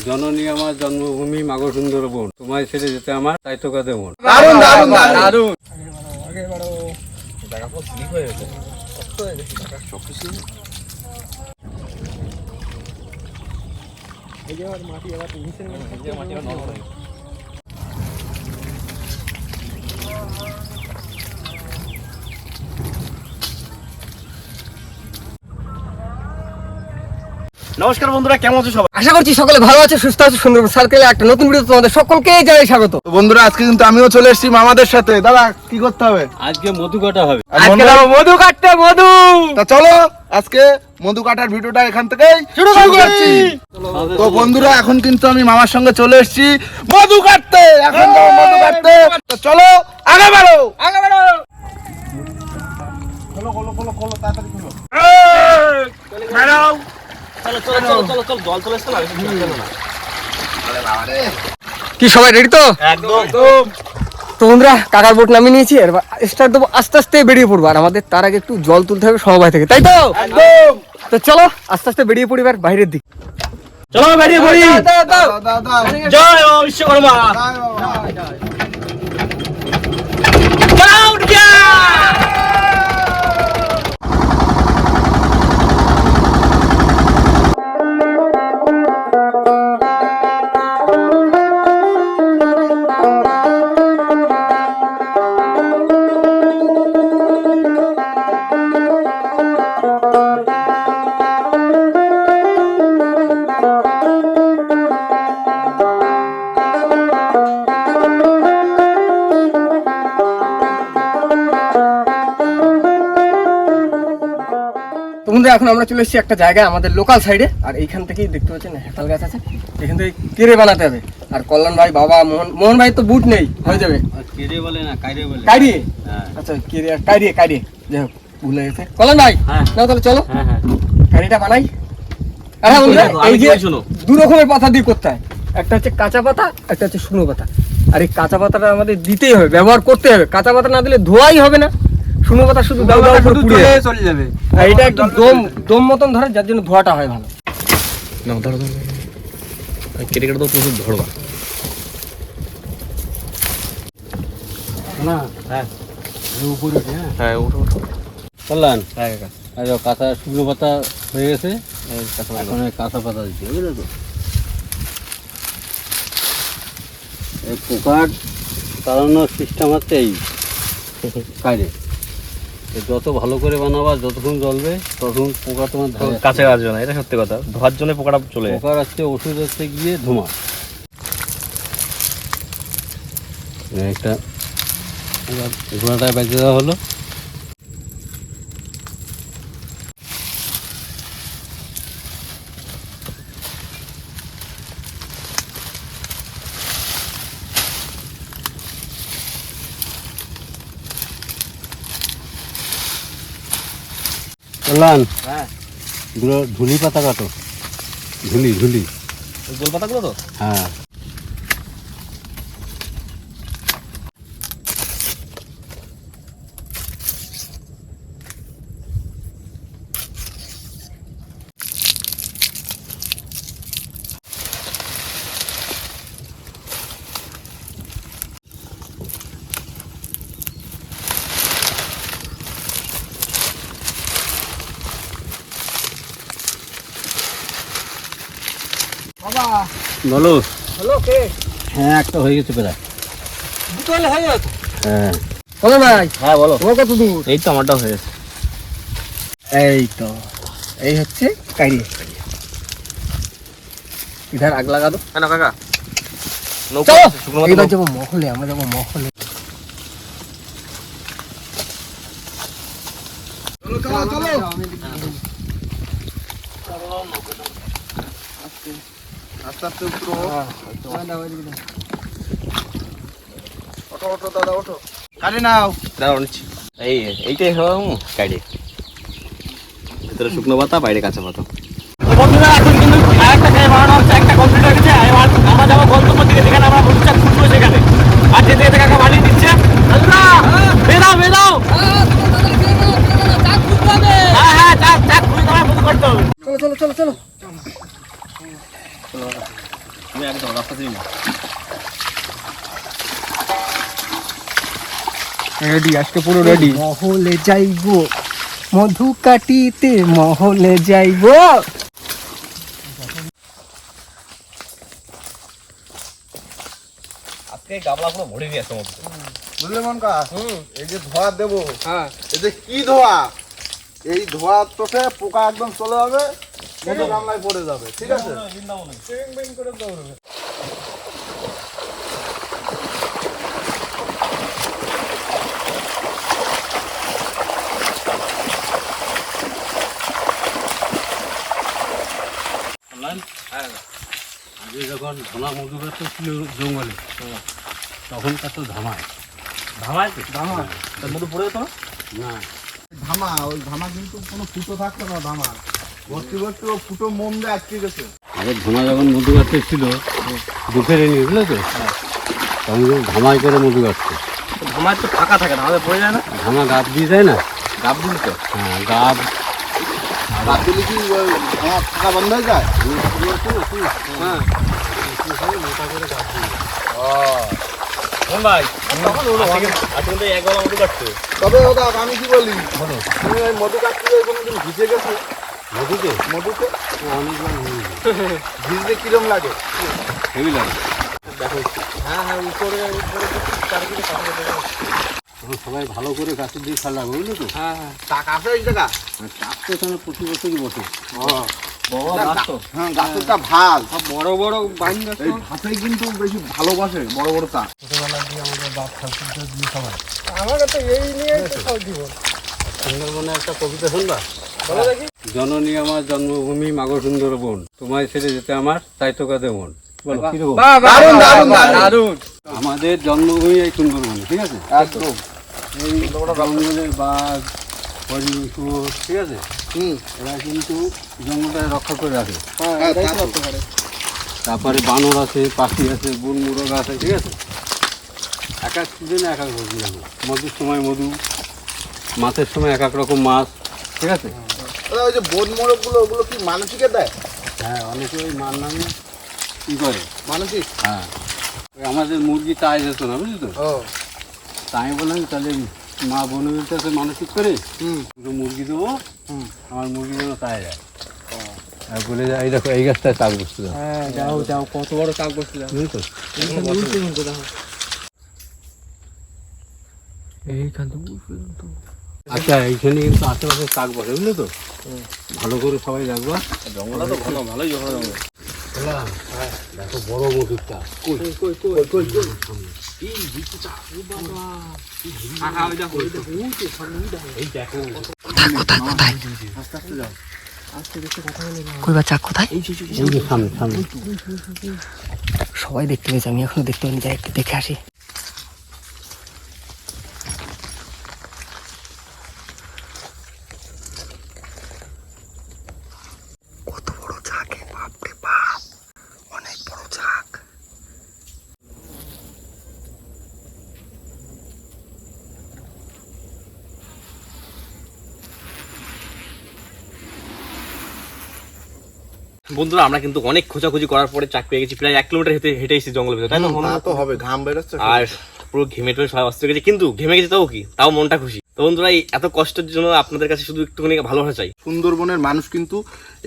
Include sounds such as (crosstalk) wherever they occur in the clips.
জননী আমার জন্মভূমি মাগো সুন্দর বোন তোমায় ছেড়ে যেতে আমার তাই তো কাঁদে মন দারুণ নমস্কার বন্ধুরা কেমন আছো সবাই? আশা করছি সকলে ভালো আছে সুস্থ আছে সুন্দর সার্কেলে একটা নতুন ভিডিও তোমাদের সকলকে জানাই স্বাগত। বন্ধুরা আজকে কিন্তু আমিও চলে এসেছি মামাদের সাথে। দাদা কি করতে হবে? আজকে মধু কাটা হবে। আজকে যাব মধু কাটতে মধু। তা চলো আজকে মধু কাটার ভিডিওটা এখান থেকেই শুরু করছি। তো বন্ধুরা এখন কিন্তু আমি মামার সঙ্গে চলে এসেছি। মধু কাটতে! এখন যাব মধু কাটতে। তো চলো আগে বাড়ো। আগে বেরো চলো চলো চলো চলো চলো। জল চলে কি সবাই রেডি তো? একদম। তো বন্ধুরা কাকার বোট নামিয়ে নিয়েছি আর স্টার্ট দেবো আস্তে আস্তে বেরিয়ে পড়ব। আর আমাদের তার আগে একটু জল তুলতে হবে সমবায় থেকে তাই তো? একদম। তো চলো আস্তে আস্তে বেরিয়ে পড়ি এবার বাইরের দিক। চলো বেরিয়ে পড়ি। দাদা দাদা জয় বিশ্বকর্মা। চলো বন্ধুরা এখন আমরা চলে এসেছি একটা জায়গায় আমাদের লোকাল সাইডে আর এইখান থেকেই দেখতে পাচ্ছেন হেতাল গাছ আছে। এখান থেকে কেড়ে বানাতে হবে। আর কল্যাণ ভাই বাবা মোহন মোহন ভাই তো বুট নেই হয়ে যাবে। কেড়ে বলে না কাইরে বলে। কাইরিয়ে হ্যাঁ। আচ্ছা কেড়ে যাই হোক ভুলে গেছে। কল্যাণ ভাই হ্যাঁ। নাও তাহলে চলো। হ্যাঁ বানাই। আরে বন্ধুরা এই যে কি বলছি শোনো। দু রকমের পাতা দিয়ে করতে হয়। একটা হচ্ছে কাঁচা পাতা একটা হচ্ছে শুকনো পাতা। আর এই কাঁচা পাতাটা আমাদের দিতেই হবে ব্যবহার করতে হবে। কাঁচা পাতা না দিলে ধোয়াই হবে না। শুকনো কথা শুধু দাও পুড়িয়ে যাবে। চলে যাবে। আর এটা একটু দম দম মতন ধরে যার জন্য ধোয়াটা হয় ভালো। নাও ধরো ধরো কেটে কেটে তো প্রচুর ধরবা। না হ্যাঁ। উপরে হ্যাঁ। হ্যাঁ উঠো উঠো। কল্যাণ হ্যাঁ কাকা। আর কাঁচা শুকনো পাতা হয়ে গেছে এখন কাঁচা পাতা দিচ্ছি বুঝলে তো? এই পোকার তাড়ানোর সিস্টেম হচ্ছে এই। (laughs) এ যত ভালো করে বানাবা যতক্ষণ জ্বলবে ততক্ষণ পোকা তোমার কাছে আসবে না এটা সত্যি কথা। ধোয়ার জন্য পোকাটা চলে পোকার আসছে ওষুধ হচ্ছে গিয়ে ধোঁয়া। একটা ঘোড়াটায় বেঁচে দেওয়া হলো। কল্যাণ হ্যাঁ। ধুলি পাতা কাটো। ঝুলি ঝুলি গোল পাতাগুলো তো? হ্যাঁ। বলো। হলো কে? হ্যাঁ একটা হয়ে গেছে প্রায়। দুটো হলে হয়ে যাবে হ্যাঁ। বলো ভাই। হ্যাঁ বলো। তোমার কত দূর? এই তো আমারটাও হয়ে গেছে। এই তো। এই হচ্ছে কাইরিয়ে ইধার আগ লাগা দো হ্যাঁ না কাকা চলো এইবার যাব মহলে আমরা যাব মহলে। চলো চলো। আস্তে উঠো ওঠো ওঠো দাদা ওঠো। কাটে নাও। দাঁড়াও নিচ্ছি। এই এইটাই হলো গাড়ি। ভিতরে শুকনো পাতা বাইরে কাঁচা পাতা। বন্ধুরা এখন কিন্তু একটা গায়ে বাড়ানো হচ্ছে একটা কমপ্লিট হয়ে গেছে এবার আমরা যাব গন্তব্য দিকে যেখানে আমরা বলছি খুঁজবো সেখানে আর যেতে যেতে কাকা বানিয়ে দিচ্ছে বন্ধুরা বেরাও বেরাও হ্যাঁ হ্যাঁ চাক চাক খুঁজে তোমার বুঝতে করতে হবে চলো চলো চলো চলো তুমি একদম রাস্তা দিবি না রেডি আজকে পুরো রেডি মহলে যাইবো মধু কাটিতে মহলে যাইবো। আজকে গাবলা পুরো ভরে দিয়ে আসছে মতো বুঝলে মনকা? এই যে ধোয়া দেবো হ্যাঁ। এই যে কি ধোয়া? এই ধোয়া তোকে পোকা একদম চলে যাবে মধু গামলায় পড়ে যাবে ঠিক আছে? যখন ধনা মধু গাছ ছিল জঙ্গলে তখনকার তো ধামায়। ধামায় ধামা তার মধ্যে পড়ে যেত না? না। ধামা ওই ধামা কিন্তু কোনো ফুটো থাকতো না ধামা। ভর্তি ভর্তি ও ফুটো মোম দিয়ে আটকে গেছে। আগে ধনা যখন মধু গাছে ছিল দুঃখের এনে বুঝলে তো? তখন কিন্তু ধামাই করে মধু গাছছে ধামায় তো ফাঁকা থাকে ধামাতে পড়ে যায় না? ধামা গাছ দিয়ে যায় না? গাব দিবি তো? হ্যাঁ গাছ রাত দিলে কি ধামা ফাঁকা বন্ধ হয়ে যায়? হ্যাঁ। কোন ভাই আজকে তো এক গলা মতো কাটছে। তবে ওটা আমি কি বলি? তুমি ওই মধু কাটতে কোনোদিন ভিজে গেছে? মধুতে মধুতে অনেকবার ভিজতে (laughs) কিরম লাগে? হেভি লাগে। হ্যাঁ হ্যাঁ উপরে উপরে সবাই ভালো করে গাছের দিয়ে খেলা বুঝলি তো? হ্যাঁ হ্যাঁ। টাক আছে আর তো এখানে প্রতি বছরই বসে হ্যাঁ বড় বড় কিন্তু বেশি ভালোবাসে বড় বড় তা। ছোটবেলা দিয়ে আমাদের বাপ ঠাকুরটা দিয়ে সবাই। আমাকে তো এই নিয়ে সব জীবন। সুন্দরবনে একটা কবিতা শুনবা? জননী আমার জন্মভূমি মাগো সুন্দর বোন তোমায় ছেড়ে যেতে আমার তাই তো কাঁদে মন বলো কীরকম দারুণ, দারুণ, দারুণ। দারুণ। আমাদের জন্মভূমি এই সুন্দরবনে ঠিক আছে? একদম। এই জঙ্গলের বাঘ হরিণ ঠিক আছে? এরা কিন্তু জঙ্গলটা রক্ষা করে রাখে। হ্যাঁ হ্যাঁ, তারপরে বানর আছে পাখি আছে বন মুরগ আছে ঠিক আছে? এক এক সিজনে এক এক রকম জানো মধুর সময় মধু মাছের সময় এক এক রকম মাছ ঠিক আছে? ওই যে বোন মোরগগুলো ওগুলো কি মানসিকে দেয়? হ্যাঁ অনেকে ওই মার নামে কী করে? মানসিক হ্যাঁ। আমাদের মুরগি তাই যেত না বুঝলি তো? তাই বললাম তাহলে মা বোনের কাছে মানসিক করে দুটো মুরগি দেবো আমার মুরগি যেন তাই যায়। আর বলে যায় এই দেখো এই গাছটায় তাক বসতে দাও। হ্যাঁ যাও যাও কত বড় চাক বসতে যাও বুঝলি তো। উল্টে কিন্তু দেখো। এইখান থেকে আচ্ছা এইখানে কিন্তু আশেপাশে তাক বসে বুঝলি তো? ভালো করে সবাই রাখবা জঙ্গলটা তো ঘন ভালোই জঙ্গল। জঙ্গল হ্যাঁ দেখো বড় মধুর তাক কই কই? কই কই কই? সবাই দেখতে পেয়েছে আমি এখনও দেখতে পাইনি যাই একটু দেখে আসি কত বড় চাক বাপরে বাপ অনেক বড় চাক বন্ধুরা আমরা কিন্তু অনেক খোঁজাখুঁজি করার পরে চাক পেয়ে গেছি প্রায় এক কিলোমিটার হেঁটে হেঁটে এসেছি জঙ্গলের ভিতরে তাই না তা তো হবে ঘাম বেরোচ্ছে আর পুরো ঘেমে টেমে সবাই অস্ত গেছে কিন্তু ঘেমে গেছে তাও কি? তাও মনটা খুশি। তো বন্ধুরা এই এত কষ্টের জন্য আপনাদের কাছে শুধু একটুখানি ভালোবাসা চাই। সুন্দরবনের মানুষ কিন্তু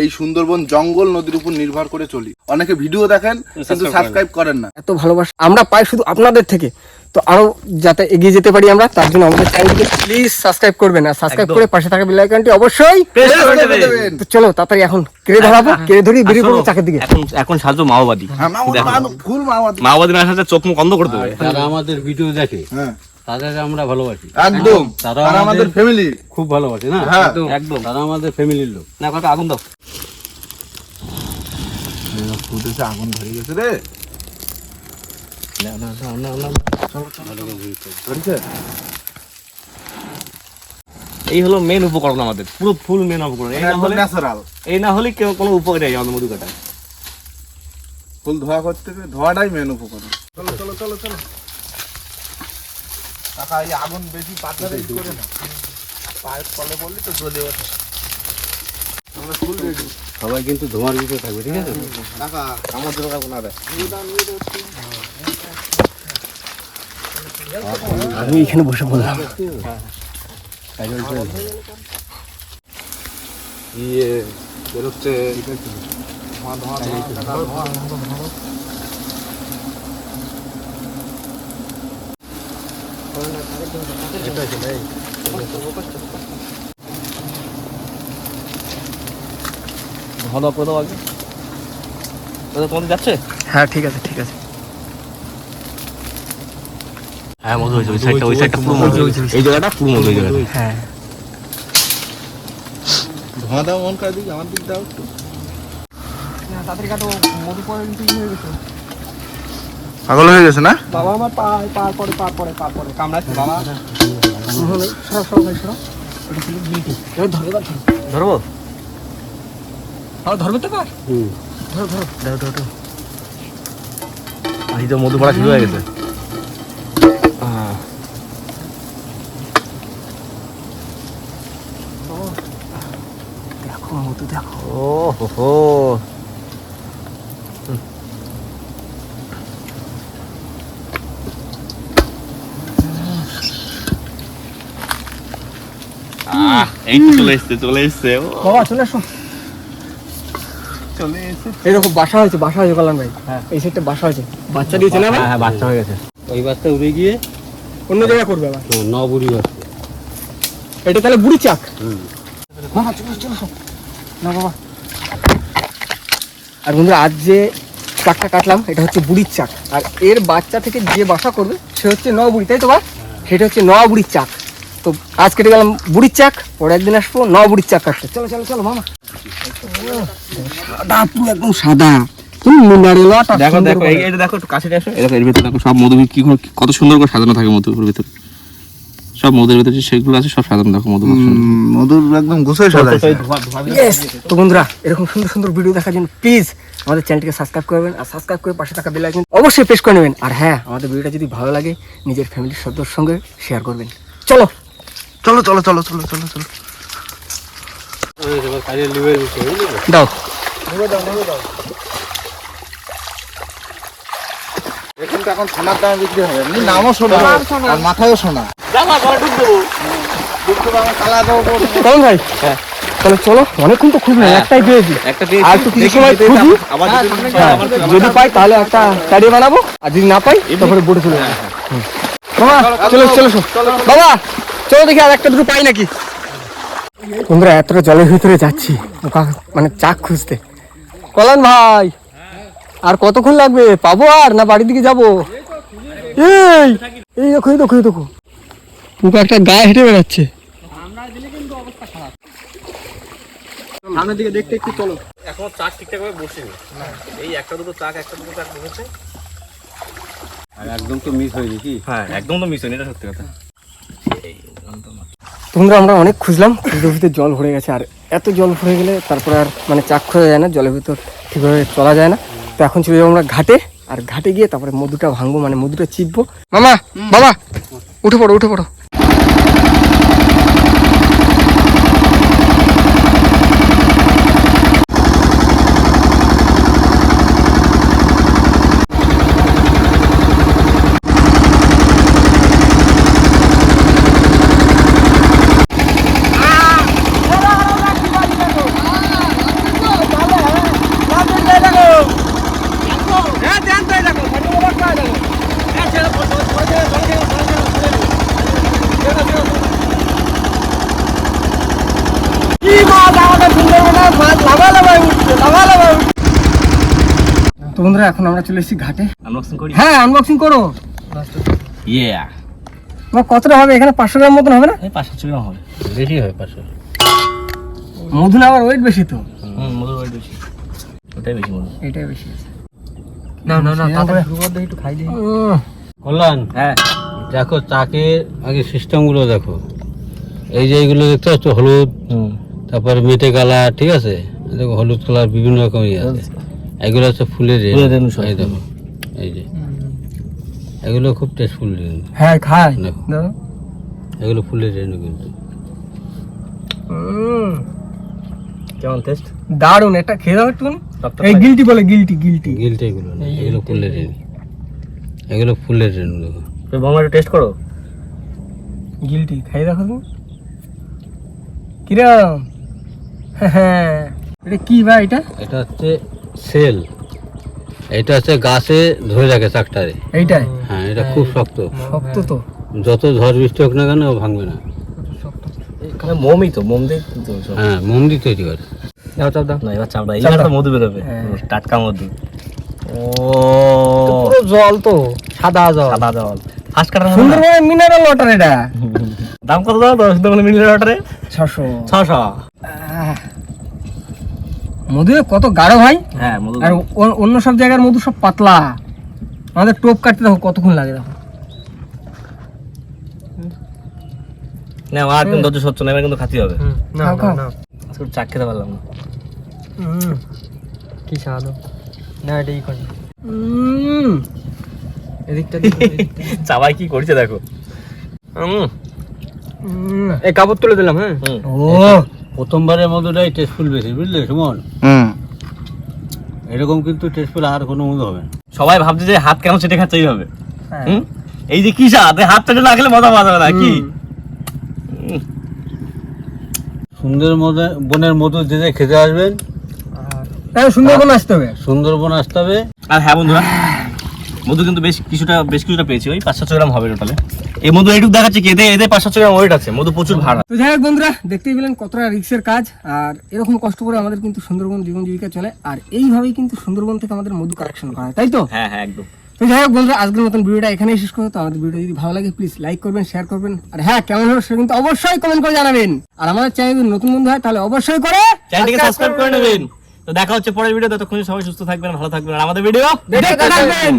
এই সুন্দরবন জঙ্গল নদীর উপর নির্ভর করে চলি। অনেকে ভিডিও দেখেন কিন্তু সাবস্ক্রাইব করেন না। এত ভালোবাসা আমরা পাই শুধু আপনাদের থেকে। তো আরও যাতে এগিয়ে যেতে পারি আমরা তার জন্য আমাদের চ্যানেলকে প্লিজ সাবস্ক্রাইব করবেন আর সাবস্ক্রাইব করে পাশে থাকা বেল আইকনটি অবশ্যই Press করে দেবেন। তো চলো তাড়াতাড়ি এখন কেড়ে ধরাবো কেড়ে ধরি বেরিয়ে পড়ব চাকের দিকে। এখন এখন সাজো মাওবাদী। হ্যাঁ, ফুল মাওয়াতি মাওবাদী। না সাজে চোখ মুখ অন্ধ করে দেবে। যারা আমাদের ভিডিও দেখে হ্যাঁ। তাদের আমরা ভালোবাসি। একদম। তারা আমাদের ফ্যামিলি খুব ভালোবাসি না? হ্যাঁ। একদম। তারা আমাদের ফ্যামিলির লোক। না কত আগুন দাও। আগুন ধরে গেছে রে। এই হলো মেন উপকরণ আমাদের পুরো ফুল মেন উপকরণ। এই না হলে ন্যাচারাল এই না হলে কেউ কোনো উপকার নেই আমাদের মধু কাটায়। ফুল ধোয়া করতে ধোয়াটাই মেন উপকরণ। চলো চলো চলো চলো। কাকা এই আগুন বেশি পাতলা বেশি করে না। পায়ের তলে বললি তো জ্বলে ওঠে। সবাই কিন্তু ধোঁয়ার ভিতরে থাকবে ঠিক আছে? কাকা আমার জন্য কাকু না রে আমি এখানে বসে বললাম। ইয়ে বেরোচ্ছে করে দাও আগে। তোমাদের যাচ্ছে? হ্যাঁ ঠিক আছে ঠিক আছে। হ্যাঁ মধু হয়েছে ওই সাইডটা ওই সাইডটা পুরো মধু হয়েছে। এই জায়গাটা পুরো মধু এই হ্যাঁ। ধোঁয়া দাও মন করে দিক আমার দিক দাও একটু। তাড়াতাড়ি কাটো মধু পরে কিন্তু হয়ে গেছে। পাগল হয়ে গেছে না? বাবা আমার পা পার পরে পার পরে পার পরে কামড়াচ্ছে বাবা। ভাই ছিল এবার ধরবে বা ধরবো? আর ধরবে তো পার হুম। ধরো ধরো। এই তো মধু পড়া শুরু হয়ে গেছে। মধু দেখো ও হো হো আহ, এই তো চলে এসছে চলে এসছে ও বাবা চলে আসো চলে এসে এরকম বাসা হয়েছে বাসা হয়েছে কল্যাণ ভাই হ্যাঁ এই সাইডটা বাসা হয়েছে বাচ্চা দিয়েছে না হ্যাঁ বাচ্চা হয়ে গেছে ওই বাচ্চা উড়ে গিয়ে অন্য জায়গায় করবে আবার হ্যাঁ, নবুড়ি এটা তাহলে বুড়ি চাক হুম বাবা চলে চলে আসো না বাবা। আর বন্ধুরা আজ যে চাকটা কাটলাম এটা হচ্ছে বুড়ির চাক। আর এর বাচ্চা থেকে যে বাসা করবে সে হচ্ছে ন বুড়ি তাই তো বা সেটা হচ্ছে ন বুড়ির চাক। তো আজ কেটে গেলাম বুড়ির চাক পরে একদিন আসব ন বুড়ির চাক কাটতে। চলো চলো চলো মামা। সাদা পুরো একদম সাদা। তুমি দেখো দেখো এই এটা দেখো একটু কাছে আসো। এর ভিতরে দেখো সব মধু কি কত সুন্দর করে সাজানো থাকে মধুর ভিতরে। সব মধুর ভিতরে যে সেগুলো আছে সব সাজানো দেখো মধু মধুর। একদম গুছিয়ে Yes! তো বন্ধুরা এরকম সুন্দর সুন্দর ভিডিও দেখার জন্য প্লিজ আমাদের চ্যানেলটিকে সাবস্ক্রাইব করবেন আর সাবস্ক্রাইব করে পাশে থাকা বেল আইকন অবশ্যই প্রেস করে নেবেন। আর হ্যাঁ আমাদের ভিডিওটা যদি ভালো লাগে নিজের ফ্যামিলির সদস্যের সঙ্গে শেয়ার করবেন। চলো! চলো চলো চলো চলো চলো চলো। বুঝলি? তো? দাও। কিন্তু এখন সোনার দামে বিক্রি হবে। এমনি নামও সোনা। আর মাথায়ও সোনা। কেমন ভাই। হ্যাঁ। তাহলে চলো অনেকক্ষণ তো খুঁজলাম একটাই পেয়েছি। আর একটু কিছু সময় যদি খুঁজি। আবার- আবার যদি হ্যাঁ, যদি পাই তাহলে একটা কাড়ি বানাবো। আর যদি না পাই তারপরে বোটে চলে যাব চলো চলো চলো বাবা চলো দেখি আর একটা দুটো পাই নাকি। বন্ধুরা এতটা জলের ভিতরে যাচ্ছি। মানে চাক খুঁজতে। কলান ভাই। আর কতক্ষণ লাগবে? পাবো আর না বাড়ির দিকে যাব? এই এই দেখো এই দেখো এই দেখো। পোকা একটা গায়ে হেঁটে বেড়াচ্ছে। সামনের দিকে দেখতে একটু চলো। এখনও চাক ঠিকঠাক ভাবে বসেনি। এই একটা দুটো চাক একটা দুটো চাক বসেছে। আর একদম তো মিস হয়নি কি? হ্যাঁ একদম তো মিস হয়নি এটা সত্যি কথা। তোমরা আমরা অনেক খুঁজলাম খুঁজতে খুঁজতে জল ভরে গেছে। আর এত জল ভরে গেলে তারপরে আর মানে চাক খোঁজা যায় না জলের ভিতর ঠিকভাবে চলা যায় না। তো এখন চলে যাব আমরা ঘাটে আর ঘাটে গিয়ে তারপরে মধুটা ভাঙবো মানে মধুটা চিপবো। মামা বাবা উঠে পড়ো উঠে পড়ো। বন্ধুরা এখন আমরা চলে এসেছি ঘাটে। আনবক্সিং করি? হ্যাঁ আনবক্সিং করো। ইয়া তোমার কতটা হবে? এখানে পাঁচশো গ্রাম মতন হবে না? এই পাঁচশো ছবি হবে বেশি মধু না আবার ওয়েট বেশি তো। হুম মধুর ওই বেশি। ওটাই বেশি মধু এটাই বেশি আছে। না না না তারপরে একটু খাই দিই কল্যাণ হ্যাঁ। দেখো চাকের আগে সিস্টেমগুলো দেখো। এই যে এইগুলো দেখতে পাচ্ছ হলুদ তারপরে মেটে কালার ঠিক আছে? দেখো হলুদ কালার বিভিন্ন রকম ইয়ে আছে এগুলো হচ্ছে ফুলের ফুলের রেণু সব। এই দেখো এই যে। এগুলো খুব টেস্টফুল রেন। হ্যাঁ খাই দেখো। দাও এগুলো ফুলের রেনু কিন্তু। কেমন টেস্ট দারুণ এটা খেয়ে দাও একটু এই গিলটি বলে গিলটি গিলটি গিলটা এগুলো না এগুলো ফুলের রেণু এগুলো ফুলের রেণু দেখো। একটু টেস্ট করো। গিলটি খাই দেখো তুমি। কিরম? হ্যাঁ। এটা কি ভাই এটা? এটা হচ্ছে সেল। এটা হচ্ছে গাছে ধরে রাখে চাকটারে। এইটাই? হ্যাঁ এটা খুব শক্ত। শক্ত তো? যত ঝড় বৃষ্টি হোক না কেন ভাঙবে না। এখানে মোমই তো মোম দিয়ে হ্যাঁ মোম দিয়ে তৈরি করে। দাও চাপ দাও। না এবার চাপড়া চাপড়া। এবার মধু বেরোবে হ্যাঁ। টাটকা মধু। ও। পুরো জল তো। সাদা জল। সাদা জল। ফার্স্ট কাটার সুন্দরবনের মিনারেল ওয়াটার এটা। দাম কত দাও? দশ দাম মিলিয়ন অর্ডারে ছশো। ছশো। মধু কত গাঢ় ভাই। হ্যাঁ মধু আর অন্য সব জায়গার মধু সব পাতলা। আমাদের টোপ কাটতে দেখো কতক্ষণ লাগে দেখো। না আমার কিন্তু ধৈর্য সচ্ছ না কিন্তু খাতি হবে। খাও। আজকে চাক খেতে পারলাম না। কি স্বাদ। না এটাই করি। এদিকটা চাবাই কি করছে দেখো। এই কাপড় তুলে দিলাম হ্যাঁ। ও। প্রথমবারের মধুটাই টেস্টফুল বেশি বুঝলে সুমন? হুম। এরকম কিন্তু টেস্টফুল আর কোনো মধু হবে না। সবাই ভাবছে যে হাত কেন চেটে খাচ্ছে এইভাবে হ্যাঁ। হুম? এই যে কি স্বাদ? হাত চেটে না খেলে মজা পাওয়া যাবে না কি? সুন্দর বনের মধু যে যে খেতে আসবেন সুন্দরবন আসতে হবে। সুন্দরবন আসতে হবে। আর হ্যাঁ বন্ধুরা মধু কিন্তু বেশ কিছুটা বেশ কিছুটা পেয়েছি ওই পাঁচ সাতশো গ্রাম হবে টোটালে এই মধু এইটুকু দেখাচ্ছে কি এদের পাঁচ সাতশো গ্রাম ওয়েট আছে মধু প্রচুর ভাড়া তো যাই হোক বন্ধুরা দেখতেই পেলেন কতটা রিক্সের কাজ আর এরকম কষ্ট করে আমাদের কিন্তু সুন্দরবন জীবন জীবিকা চলে আর এইভাবেই কিন্তু সুন্দরবন থেকে আমাদের মধু কালেকশন করা হয় তাই তো? হ্যাঁ হ্যাঁ একদম। তো যাই হোক বন্ধুরা আজকের মতন ভিডিওটা এখানেই শেষ করব তো আমাদের ভিডিও যদি ভালো লাগে প্লিজ লাইক করবেন শেয়ার করবেন আর হ্যাঁ কেমন হলো সেটা কিন্তু অবশ্যই কমেন্ট করে জানাবেন। আর আমাদের চ্যানেল যদি নতুন বন্ধু হয় তাহলে অবশ্যই করে চ্যানেলটিকে সাবস্ক্রাইব করে নেবেন। তো দেখা হচ্ছে পরের ভিডিও ততক্ষণ সবাই সুস্থ থাকবেন ভালো থাকবেন আমাদের ভিডিও দেখতে থাকবেন।